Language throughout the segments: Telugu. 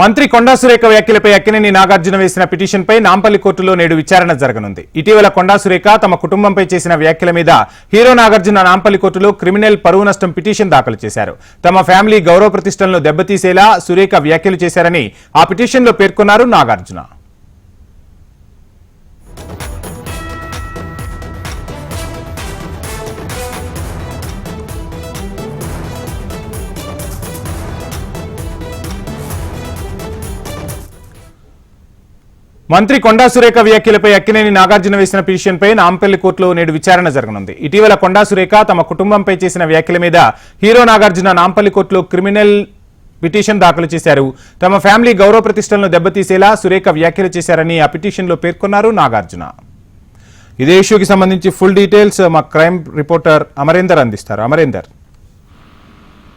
మంత్రి కొండా సురేఖ వ్యాఖ్యలపై అక్కినేని నాగార్జున వేసిన పిటిషన్పై నాంపల్లి కోర్టులో నేడు విచారణ జరగనుంది. ఇటీవల కొండా సురేఖ తమ కుటుంబంపై చేసిన వ్యాఖ్యల మీద హీరో నాగార్జున నాంపల్లి కోర్టులో క్రిమినల్ పరువు నష్టం పిటిషన్ దాఖలు చేశారు. తమ ఫ్యామిలీ గౌరవ ప్రతిష్టలను దెబ్బతీసేలా సురేఖ వ్యాఖ్యలు చేశారని ఆ పిటిషన్లో పేర్కొన్నారు నాగార్జున. మంత్రి కొండా సురేఖ వ్యాఖ్యలపై అక్కినేని నాగార్జున వేసిన పిటిషన్పై నాంపల్లి కోర్టులో నేడు విచారణ జరగనుంది. ఇటీవల కొండా సురేఖ తమ కుటుంబంపై చేసిన వ్యాఖ్యల మీద హీరో నాగార్జున నాంపల్లి కోర్టులో క్రిమినల్ పిటిషన్ దాఖలు చేశారు. తమ ఫ్యామిలీ గౌరవ ప్రతిష్టలను దెబ్బతీసేలా సురేఖ వ్యాఖ్యలు చేశారని ఆ పిటిషన్లో పేర్కొన్నారు నాగార్జున. ఇదే ఇష్యూకి సంబంధించి ఫుల్ డీటెయిల్స్ మా క్రైమ్ రిపోర్టర్ అమరేందర్ అందిస్తారు. అమరేందర్.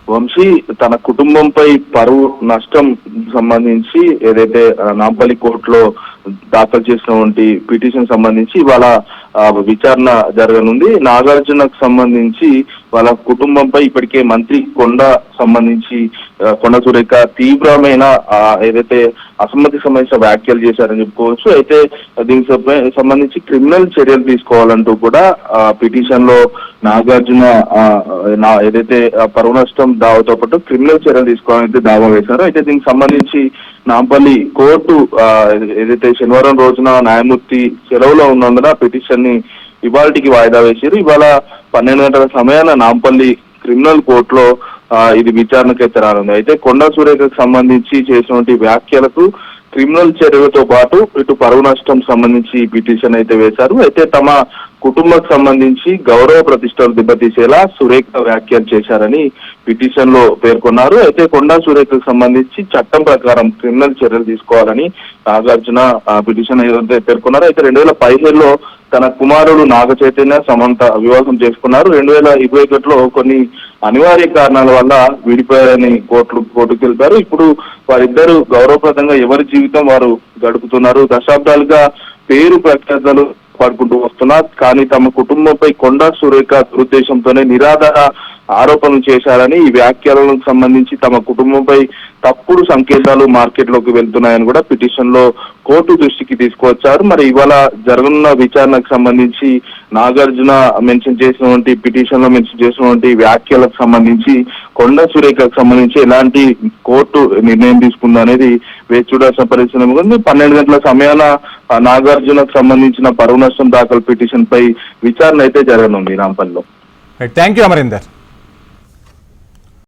వంశీ తన కుటుంబంపై పరువు నష్టం సంబంధించి ఏదైతే నాంపల్లి కోర్టులో దాఖలు చేసినటువంటి పిటిషన్ సంబంధించి ఇవాళ ఆ, విచారణ జరగనుంది. నాగార్జునకు సంబంధించి వాళ్ళ కుటుంబంపై ఇప్పటికే మంత్రి కొండ సంబంధించి కొండ సురేఖ తీవ్రమైన ఆ, ఏదైతే అసమ్మతి సంబంధించిన వ్యాఖ్యలు చేశారని చెప్పుకోవచ్చు. అయితే దీనికి సంబంధించి క్రిమినల్ చర్యలు తీసుకోవాలంటూ కూడా పిటిషన్లో నాగార్జున నా ఏదైతే పరువు నష్టం దావాతో పాటు క్రిమినల్ చర్యలు తీసుకోవాలని దావా వేశారు. అయితే దీనికి సంబంధించి నాంపల్లి కోర్టు ఏదైతే శనివారం రోజున న్యాయమూర్తి సెలవులో ఉన్నందున పిటిషన్ని ఇవాళకి వాయిదా వేశారు. ఇవాళ పన్నెండు గంటల సమయాన నాంపల్లి క్రిమినల్ కోర్టులో ఇది విచారణకైతే రానుంది. అయితే కొండా సురేఖకు సంబంధించి చేసినటువంటి వ్యాఖ్యలకు క్రిమినల్ చర్యలతో పాటు ఇటు పరువు నష్టం సంబంధించి పిటిషన్ అయితే వేశారు. అయితే తమ కుటుంబకు సంబంధించి గౌరవ ప్రతిష్టలు దెబ్బతీసేలా సురేఖ వ్యాఖ్యలు చేశారని పిటిషన్లో పేర్కొన్నారు. అయితే కొండా సురేఖకు సంబంధించి చట్టం ప్రకారం క్రిమినల్ చర్యలు తీసుకోవాలని నాగార్జున ఆ, పిటిషన్ ఏదైతే పేర్కొన్నారో అయితే రెండు వేల పదిహేడులో తన కుమారుడు నాగ చైతన్య సమంత వివాహం చేసుకున్నారు. రెండు వేల ఇరవై ఒకటిలో కొన్ని అనివార్య కారణాల వల్ల విడిపోయారని కోర్టు కోర్టుకు తెలిపారు. ఇప్పుడు వారిద్దరూ గౌరవప్రదంగా ఎవరి జీవితం వారు గడుపుతున్నారు? దశాబ్దాలుగా పేరు ప్రఖ్యాతలు పడుకుంటూ వస్తున్నారు కానీ తమ కుటుంబంపై కొండా సురేఖ దురుద్దేశంతోనే నిరాధార ఆరోపణలు చేశారని ఈ వ్యాఖ్యలకు సంబంధించి తమ కుటుంబంపై తప్పుడు సంకేతాలు మార్కెట్లోకి వెళ్తున్నాయని కూడా పిటిషన్లో కోర్టు దృష్టికి తీసుకువచ్చారు. మరి ఇవాళ జరగనున్న విచారణకు సంబంధించి నాగార్జున మెన్షన్ చేసినటువంటి పిటిషన్లో మెన్షన్ చేసినటువంటి వ్యాఖ్యలకు సంబంధించి కొండ సురేఖకు సంబంధించి ఎలాంటి కోర్టు నిర్ణయం తీసుకుందా అనేది వేచి చూడాల్సిన పరిస్థితి ఉంది. పన్నెండు గంటల సమయాన నాగార్జునకు సంబంధించిన పరువు నష్టం దాఖలు పిటిషన్ పై విచారణ అయితే జరగనుంది రాంపల్లిలో. Thank you Amarinder.